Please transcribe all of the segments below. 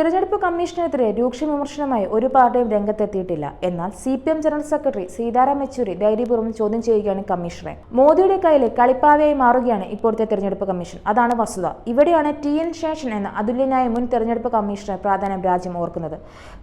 തിരഞ്ഞെടുപ്പ് കമ്മീഷനെതിരെ രൂക്ഷ വിമർശനമായി ഒരു പാർട്ടിയും രംഗത്തെത്തിയിട്ടില്ല. എന്നാൽ C P M general secretary Sitaram Yechury ധൈര്യപൂർവം ചോദ്യം ചെയ്യുകയാണ് കമ്മീഷണറെ. മോദിയുടെ കയ്യിലെ കളിപ്പാവയായി മാറുകയാണ് ഇപ്പോഴത്തെ തിരഞ്ഞെടുപ്പ് കമ്മീഷൻ. അതാണ് വസ്തുത. ഇവിടെയാണ് ടി എൻ ശേഷൻ എന്ന അതുല്യനായ മുൻ തെരഞ്ഞെടുപ്പ് കമ്മീഷണർ പ്രാധാന്യം രാജ്യം ഓർക്കുന്നത്.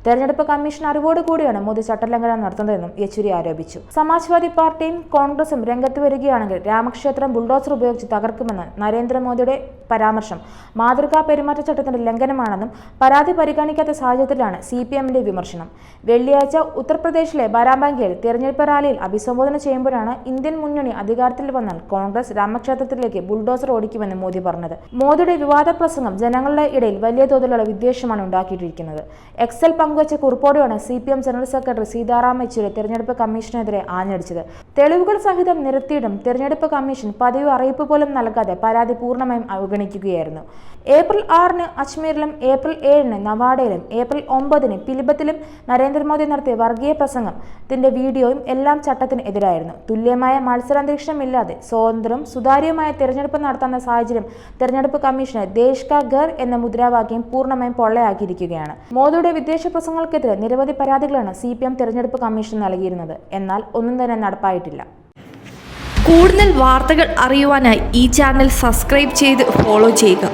തെരഞ്ഞെടുപ്പ് കമ്മീഷൻ അറിവോടുകൂടിയാണ് മോദി ചട്ടലംഘനം നടത്തുന്നതെന്നും യെച്ചൂരി ആരോപിച്ചു. സമാജ്വാദി പാർട്ടിയും കോൺഗ്രസും രംഗത്ത് വരികയാണെങ്കിൽ രാമക്ഷേത്രം ബുൾഡോസർ ഉപയോഗിച്ച് തകർക്കുമെന്ന് നരേന്ദ്രമോദിയുടെ പരാമർശം. മാതൃകാ പെരുമാറ്റച്ചട്ടത്തിന്റെ ലംഘനമാണെന്നും പരാതി പരിഗണിക്കാത്ത സാഹചര്യത്തിലാണ് സി പി എമ്മിന്റെ വിമർശനം. വെള്ളിയാഴ്ച ഉത്തർപ്രദേശിലെ ബാരാബാങ്കിയിൽ തിരഞ്ഞെടുപ്പ് റാലിയിൽ അഭിസംബോധന ചെയ്യുമ്പോഴാണ് ഇന്ത്യൻ മുന്നണി അധികാരത്തിൽ വന്നാൽ കോൺഗ്രസ് രാമക്ഷേത്രത്തിലേക്ക് ബുൾഡോസർ ഓടിക്കുമെന്ന് മോദി പറഞ്ഞത്. മോദിയുടെ വിവാദ പ്രസംഗം ജനങ്ങളുടെ ഇടയിൽ വലിയ തോതിലുള്ള വിദ്വേഷമാണ് ഉണ്ടാക്കിയിട്ടിരിക്കുന്നത്. എക്സൽ പങ്കുവച്ച കുറിപ്പോടെയാണ് C P M general secretary Sitaram Yechury തെരഞ്ഞെടുപ്പ് കമ്മീഷനെതിരെ ആഞ്ഞടിച്ചത്. തെളിവുകൾ സഹിതം നിരത്തിയിടും തെരഞ്ഞെടുപ്പ് കമ്മീഷൻ പതിവ് അറിയിപ്പ് പോലും നൽകാതെ പരാതി പൂർണമായും അവഗണിക്കുകയായിരുന്നു. ഏപ്രിൽ ആറിന് അജ്മീരിലും ഏപ്രിൽ ഏഴിന് നവാഡയിലും ഏപ്രിൽ ഒമ്പതിന് പിലിബത്തിലും നരേന്ദ്രമോദി നടത്തിയ വർഗീയ പ്രസംഗത്തിന്റെ വീഡിയോയും എല്ലാം ചട്ടത്തിന് എതിരായിരുന്നു. തുല്യമായ മത്സരാന്തരീക്ഷമില്ലാതെ സ്വതന്ത്രവും സുതാര്യവുമായ തിരഞ്ഞെടുപ്പ് നടത്തുന്ന സാഹചര്യം തെരഞ്ഞെടുപ്പ് കമ്മീഷന് ദേശ് കാ എന്ന മുദ്രാവാക്യം പൂർണമായും പൊള്ളയാക്കിയിരിക്കുകയാണ്. മോദിയുടെ വിദേശ പ്രസംഗങ്ങൾക്കെതിരെ നിരവധി പരാതികളാണ് സി പി എം തെരഞ്ഞെടുപ്പ് കമ്മീഷൻ നൽകിയിരുന്നത്. എന്നാൽ ഒന്നും തന്നെ നടപ്പായിട്ടില്ല. കൂടുതൽ വാർത്തകൾ അറിയുവാനായി ഈ ചാനൽ സബ്സ്ക്രൈബ് ചെയ്ത് ഫോളോ ചെയ്യുക.